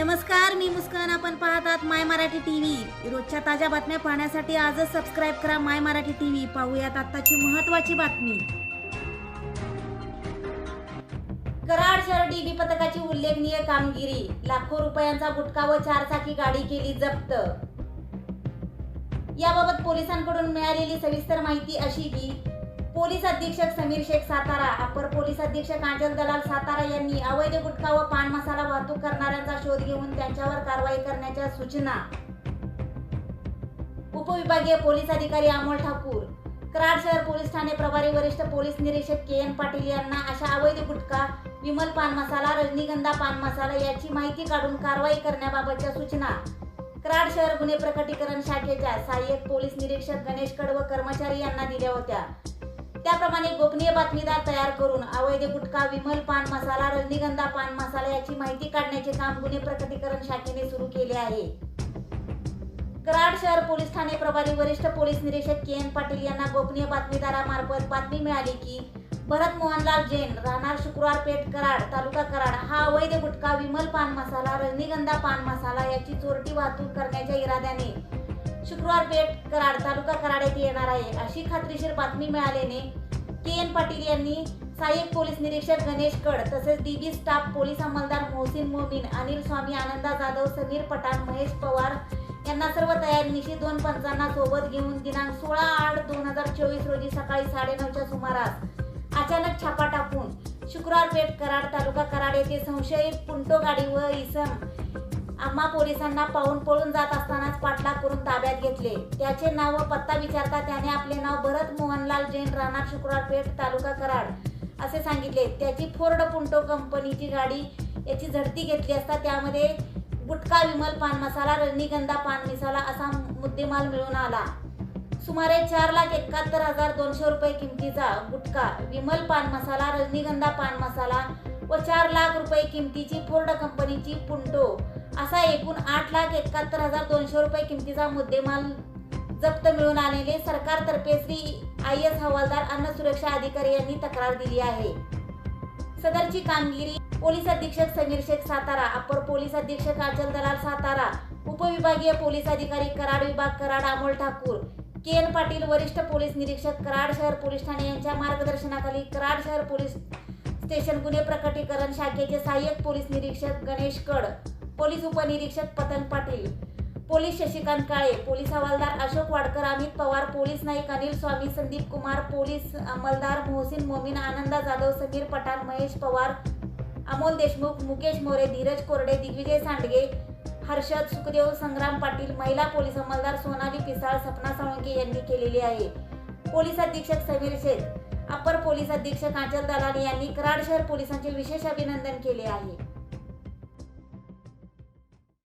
नमस्कार मी मुस्कान. आपण पाहतात माय मराठी टीव्ही. रोजच्या ताज्या बातम्या पाहण्यासाठी आजच सबस्क्राईब करा माय मराठी टीव्ही. पाहूयात आत्ताची महत्वाची बातमी. कराड शहर डीबी पथकाची उल्लेखनीय कामगिरी. लाखो रुपयांचा गुटखा व चारचाकी गाडी केली जप्त. याबाबत पोलिसांकडून मिळालेली सविस्तर माहिती अशी की पोलीस अधीक्षक समीर शेख सातारा अपर पोलीस अधीक्षक आंचल दलाल सातारा यांनी अवैध गुटखा व पान मसाला वाहतूक करणाऱ्यांचा शोध घेऊन त्यांच्यावर कारवाई करण्याच्या सूचना. उपविभागीय पोलीस अधिकारी अमोल ठाकूर कराड शहर पोलीस ठाणे प्रभारी वरिष्ठ पोलीस निरीक्षक के एन पाटील यांना अशा अवैध गुटखा विमल पान मसाला रजनीगंधा पान मसाला याची माहिती काढून कारवाई करण्याबाबतच्या सूचना. कराड शहर गुन्हे प्रकटीकरण शाखेच्या सहाय्यक पोलीस निरीक्षक गणेश कड व कर्मचारी यांना दिल्या होत्या. त्याप्रमाणे गोपनीय बातमीदार तयार करून अवैध गुटखा विमल पान मसाला रजनीगंधा पान मसाला याची माहिती काढण्याचे काम गुन्हे प्रकटीकरण शाखेने सुरू केले आहे. कराड शहर पोलीस ठाणे प्रभारी वरिष्ठ पोलीस निरीक्षक के एन पाटील यांना गोपनीय बातमीदारामार्फत बातमी मिळाली की भरत मोहनलाल जैन राहणार शुक्रवार पेठ कराड तालुका कराड हा अवैध गुटखा विमल पान मसाला रजनीगंधा पान मसाला याची चोरटी वाहतूक करण्याच्या इराद्याने शुक्रवार पेठ कराड तालुका कराड येथे येणार आहे. अशी खात्रीशीर बातमी मिळाल्याने के एन पाटील यांनी सहाय्यक पोलीस निरीक्षक गणेश कड तसेच डीबी स्टाफ पोलीस अंमलदार मोहसिन मोमीन अनिल स्वामी आनंदा जाधव समीर पठाण महेश पवार यांना सर्व तयारीनिशी दोन पंचांना सोबत घेऊन दिनांक सोळा आठ दोन हजार चोवीस रोजी सकाळी साडेनऊच्या सुमारास अचानक छापा टाकून शुक्रवार पेठ कराड तालुका कराड येथे संशयित पुंटो गाडी व इसम आम्हा पोलिसांना पाहून पळून जात असतानाच पाठ ताब्यात घेतले. त्याचे नाव व पत्ता विचारता त्याने आपले नाव भरत मोहनलाल जैन राहणार शुक्रवार पेठ तालुका कराड असे सांगितले. त्याची फोर्ड पुंटो कंपनीची गाडी याची झडती घेतली असता त्यामध्ये गुटखा विमल पान मसाला रजनीगंधा पान मसाला असा मुद्देमाल मिळून आला. सुमारे चार लाख एकाहत्तर हजार दोनशे रुपये किमतीचा गुटखा विमल पान मसाला रजनीगंधा पान मसाला व चार लाख रुपये किमतीची फोर्ड कंपनीची पुंटो असा एकूण आठ लाख एकाहत्तर हजार दोनशे रुपये किमतीचा मुद्देमाल जप्त मिळून आलेले सरकारतर्फे श्री आय एस हवालदार अन्न सुरक्षा अधिकारी यांनी तक्रार दिली आहे. सदरची कामगिरी पोलीस अधीक्षक समीर शेख सातारा अपर पोलीस अधीक्षक आचल दलाल सातारा उपविभागीय पोलीस अधिकारी कराड विभाग कराड अमोल ठाकूर के एन पाटील वरिष्ठ पोलीस निरीक्षक कराड शहर पोलीस ठाणे यांच्या मार्गदर्शनाखाली कराड शहर पोलीस स्टेशन गुन्हे प्रकटीकरण शाखेचे सहाय्यक पोलीस निरीक्षक गणेश कड पोलीस उपनिरीक्षक पतन पाटील पोलीस शशिकांत काळे पोलीस हवालदार अशोक वाडकर अमित पवार पोलीस नाईक अनिल स्वामी संदीप कुमार पोलीस अंमलदार मोहसिन मोमीन आनंदा जाधव समीर पठाण महेश पवार अमोल देशमुख मुकेश मोरे धीरज कोरडे दिग्विजय सांडगे हर्षद सुखदेव संग्राम पाटील महिला पोलीस अंमलदार सोनाली पिसाळ सपना साळुंके यांनी केलेली आहे. पोलीस अधीक्षक समीर शेख अपर पोलीस अधीक्षक आचल दलाल यांनी कराड शहर पोलिसांचे विशेष अभिनंदन केले आहे.